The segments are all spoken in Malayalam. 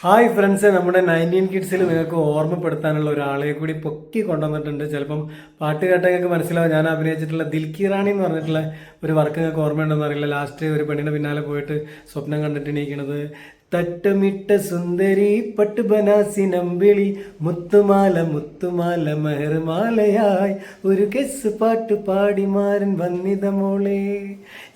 ഹായ് ഫ്രണ്ട്സ് നമ്മുടെ നയന്റീൻ കിഡ്സിൽ നിങ്ങൾക്ക് ഓർമ്മപ്പെടുത്താനുള്ള ഒരാളെ കൂടി പൊക്കി കൊണ്ടുവന്നിട്ടുണ്ട്. ചിലപ്പം പാട്ട് കേട്ട നിങ്ങൾക്ക് മനസ്സിലാവും. ഞാൻ അഭിനയിച്ചിട്ടുള്ള ദിൽക്കി റാണി എന്ന് പറഞ്ഞിട്ടുള്ള ഒരു വർക്ക് നിങ്ങൾക്ക് ഓർമ്മയുണ്ടെന്ന് അറിയില്ല. ലാസ്റ്റ് ഒരു പെണ്ണിന്റെ പിന്നാലെ പോയിട്ട് സ്വപ്നം കണ്ടിട്ട് എണീക്കണത്. തട്ടമിട്ട സുന്ദരി പട്ടുബനാസി നമ്പിളി മുത്തുമാല മുത്തുമാല മെഹർമാലയായി. ഒരു കെസ് പാട്ട് പാടി മാരൻ വന്നിത മോളെ.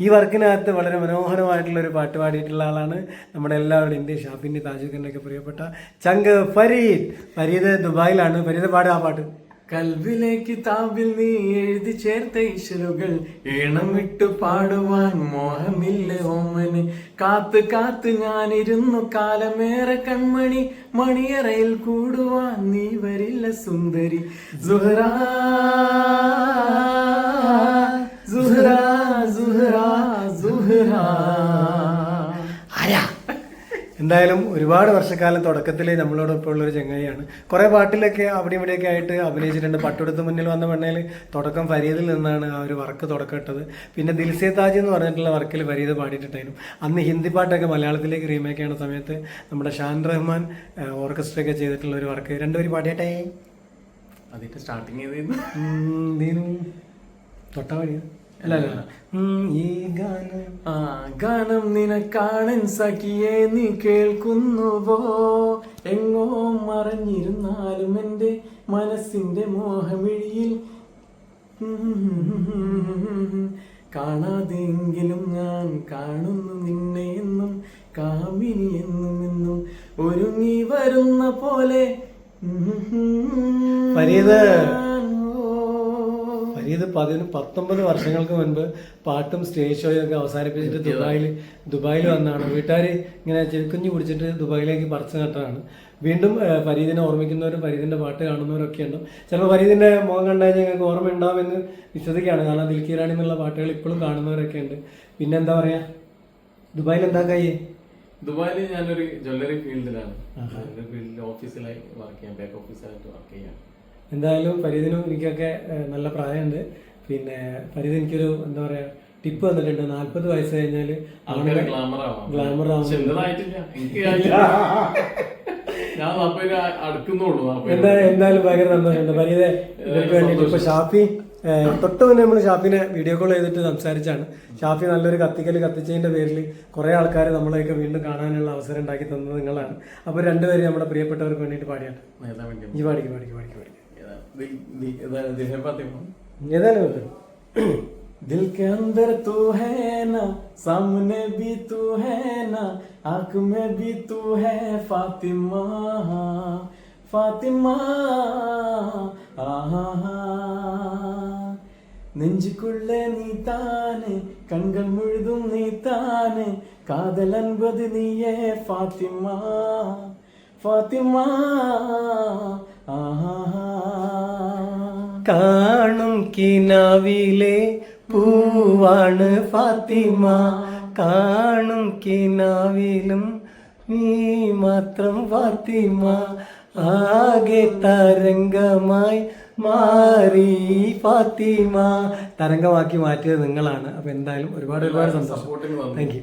ഈ വർക്കിനകത്ത് വളരെ മനോഹരമായിട്ടുള്ള ഒരു പാട്ട് പാടിയിട്ടുള്ള ആളാണ് നമ്മുടെ എല്ലാവരുടെയും ഇന്ത്യ ഷാഫിന്റെ താജുഖിന്റെ പ്രിയപ്പെട്ട ചങ്ക് ഫരീദ്. ഫരീദ് ദുബായിലാണ്. ഫരീദ് പാടുക ആ പാട്ട്. കൽവിലെ കിതാബിൽ നീ എഴുതി ചേർത്ത ഇശലുകൾ ഈണമിട്ടു പാടുവാൻ മോഹമില്ല ഓമന്. കാത്ത് കാത്ത് ഞാനിരുന്നു കാലമേറെ കൺമണി. മണിയറയിൽ കൂടുവാൻ നീ വരില്ല സുന്ദരി. സുഹറ സുഹറ സുഹറ സുഹറ. എന്തായാലും ഒരുപാട് വർഷക്കാലം തുടക്കത്തിൽ നമ്മളോടൊപ്പം ഉള്ള ഒരു ചങ്ങായിയാണ്. കുറേ പാട്ടിലൊക്കെ അവിടെ ഇവിടെയൊക്കെ ആയിട്ട് അഭിനയിച്ചിട്ടുണ്ട്. പട്ടുടുത്ത് മുന്നിൽ വന്ന പെണ്ണയിൽ തുടക്കം ഫരീദിൽ നിന്നാണ് ആ ഒരു വർക്ക് തുടക്കമിട്ടത് പിന്നെ ദിൽസെ താജ് എന്ന് പറഞ്ഞിട്ടുള്ള വർക്കിൽ ഫരീദ് പാടിയിട്ടുണ്ടായിരുന്നു. അന്ന് ഹിന്ദി പാട്ടൊക്കെ മലയാളത്തിലേക്ക് റീമേക്ക് ചെയ്യുന്ന സമയത്ത് നമ്മുടെ ഷാൻ റഹ്മാൻ ഓർക്കസ്ട്ര ഒക്കെ ചെയ്തിട്ടുള്ള ഒരു വർക്ക്. രണ്ടുപേരും പാടിയട്ടെ? അതിന്റെ സ്റ്റാർട്ടിങ് ചെയ്തിരുന്നു തൊട്ടാ അല്ല ഈ ഗാനം. ആ ഗാനം നിനക്കാണൻ സഖിയെ നീ കേൾക്കുന്നുവോ? എങ്ങോ മറഞ്ഞിരുന്നാലും എന്റെ മനസ്സിന്റെ മോഹമിഴിയിൽ. കാണാതെങ്കിലും ഞാൻ കാണുന്നു നിന്നെ എന്നും കാമിനി എന്നും എന്നും. ഒരുങ്ങി വരുന്ന പോലെ. ഫരീദ്. ഫരീദ് പതിന് പത്തൊമ്പത് വർഷങ്ങൾക്ക് മുൻപ് പാട്ടും സ്റ്റേജ് ഷോയും ഒക്കെ അവസാനിപ്പിച്ചിട്ട് ദുബായിൽ ദുബായിൽ വന്നാണ്. വീട്ടുകാർ ഇങ്ങനെ ചെരുക്കുഞ്ഞു കുടിച്ചിട്ട് ദുബായിലേക്ക് പറിച്ചു നട്ടതാണ്. വീണ്ടും ഫരീദിനെ ഓർമ്മിക്കുന്നവരും ഫരീദിന്റെ പാട്ട് കാണുന്നവരൊക്കെ ഉണ്ട്. ചിലപ്പോൾ ഫരീദിന്റെ മുഖം കണ്ടാൽ ഞങ്ങൾക്ക് ഓർമ്മ ഉണ്ടാവുമെന്ന് വിശ്വസിക്കുകയാണ്. കാരണം ദിൽക്കി റാണി എന്നുള്ള പാട്ടുകൾ ഇപ്പോഴും കാണുന്നവരൊക്കെ ഉണ്ട്. പിന്നെ എന്താ പറയുക ദുബായിൽ എന്താ കയ്യേ ദുബായിൽ ഞാനൊരു ജ്വല്ലറി ഫീൽഡിലാണ്. ജ്വല്ലറി ഫീൽഡിൽ ഓഫീസിലായി വർക്ക് ചെയ്യാം. ബാക്ക് ഓഫീസിലായിട്ട് വർക്ക് ചെയ്യാം. എന്തായാലും ഫരീദിനും എനിക്കൊക്കെ നല്ല പ്രായമുണ്ട്. പിന്നെ ഫരീദ് എനിക്കൊരു എന്താ പറയാ ടിപ്പ് വന്നിട്ടുണ്ട് നാല്പത് വയസ്സ് കഴിഞ്ഞാൽ ഗ്ലാമർ ആവാം. എന്തായാലും ഭയങ്കര സന്തോഷമുണ്ട്. ഫരീദ് ഇവർക്ക് വേണ്ടിയിട്ട് ഇപ്പൊ ഷാഫി തൊട്ട് മുന്നേ നമ്മൾ ഷാഫിനെ വീഡിയോ കോൾ ചെയ്തിട്ട് സംസാരിച്ചാണ്. ഷാഫി നല്ലൊരു കത്തിക്കൽ കത്തിച്ചതിന്റെ പേരിൽ കുറെ ആൾക്കാർ നമ്മളെയൊക്കെ വീണ്ടും കാണാനുള്ള അവസരം ഉണ്ടാക്കി തന്നത് നിങ്ങളാണ്. അപ്പോൾ രണ്ടുപേരും നമ്മുടെ പ്രിയപ്പെട്ടവർക്ക് വേണ്ടിയിട്ട് പാടിയാണ് ഈ പാടിക്ക് പാടിക്ക് പാടിക്ക് പാടിക്ക്. ഏതാ? ദി- ദി- ഏതാ? ദിൽഹേ ഫാത്തിമ? ഏതായാലും കുഴപ്പമില്ല. दिल के अंदर तू है ना सामने भी तू है ना आंख में भी तू है फातिमा फातिमा ആഹാ നെഞ്ചുക്കുള്ള നീ താന് കൺകൾ മുഴുതും നീ താന് കാതൽ അൻപത് നീയേ ഫാത്തിമ ഫാത്തിമ ആഹാ കാണും കിനാവിലെ പൂവാണ് ഫാത്തിമ. കാണും കിനാവിലും നീ മാത്രം ഫാത്തിമ. ആകെ തരംഗമായി മാറി ഫാത്തിമ. തരംഗമാക്കി മാറ്റിയത് നിങ്ങളാണ്. അപ്പൊ എന്തായാലും ഒരുപാട് ഒരുപാട് സന്തോഷം. Thank you